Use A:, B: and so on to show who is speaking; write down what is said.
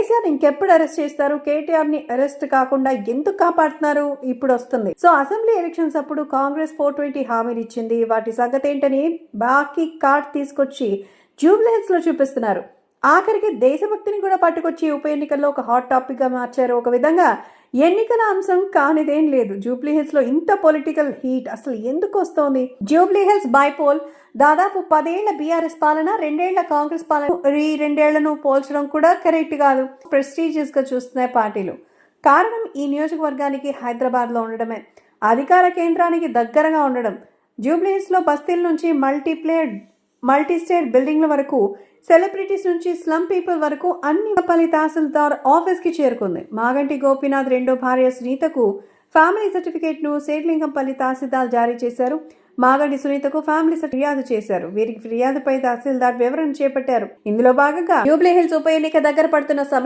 A: కేసీఆర్ ఇంకెప్పుడు అరెస్ట్ చేస్తారు? కేటీఆర్ని అరెస్ట్ కాకుండా ఎందుకు కాపాడుతున్నారు? ఇప్పుడు వస్తుంది. సో అసెంబ్లీ ఎలక్షన్స్ అప్పుడు కాంగ్రెస్ ఫోర్ ట్వంటీ హామీలు ఇచ్చింది. వాటి సంగతి ఏంటని బాకీ కార్డ్ తీసుకొచ్చి జూబ్లీహిల్స్లో చూపిస్తున్నారు. ఆఖరికి దేశభక్తిని కూడా పట్టుకొచ్చి ఉప ఎన్నికల్లో ఒక హాట్ టాపిక్గా మార్చారు. ఒక విధంగా ఎన్నికల అంశం కానిదేం లేదు. జూబ్లీ హిల్స్లో ఇంత పొలిటికల్ హీట్ అసలు ఎందుకు వస్తోంది? జూబ్లీ హిల్స్ బైపోల్ దాదాపు పదేళ్ళ బీఆర్ఎస్ పాలన రెండేళ్ళ కాంగ్రెస్ పాలన ఈ రెండేళ్ళను పోల్చడం కూడా కరెక్ట్ కాదు. ప్రెస్టీజియస్గా చూస్తున్నాయి పార్టీలు. కారణం ఈ నియోజకవర్గానికి హైదరాబాద్లో ఉండడమే. అధికార కేంద్రానికి దగ్గరగా ఉండడం. జూబ్లీ హిల్స్లో బస్తీల నుంచి మల్టీప్లేయర్ మల్టీ స్టేట్ బిల్డింగ్ల వరకు సెలబ్రిటీస్ నుంచి స్లమ్ పీపుల్ వరకు అన్ని పల్లి తహసీల్దార్ ఆఫీస్కి చేరుకుంది. మాగంటి గోపీనాథ్ రెండో భార్య సునీతకు ఫ్యామిలీ సర్టిఫికేట్ను సేట్లింగంపల్లి తహసీల్దార్ జారీ చేశారు. మాగంటి సునీతకు ఫ్యామిలీ ఫిర్యాదు చేశారు. వీరికి ఫిర్యాదుపై తహసీల్దార్ వివరణ చేపట్టారు. ఇందులో భాగంగా జూబ్లీ హిల్స్ ఉప ఎన్నిక దగ్గర పడుతున్న సమయం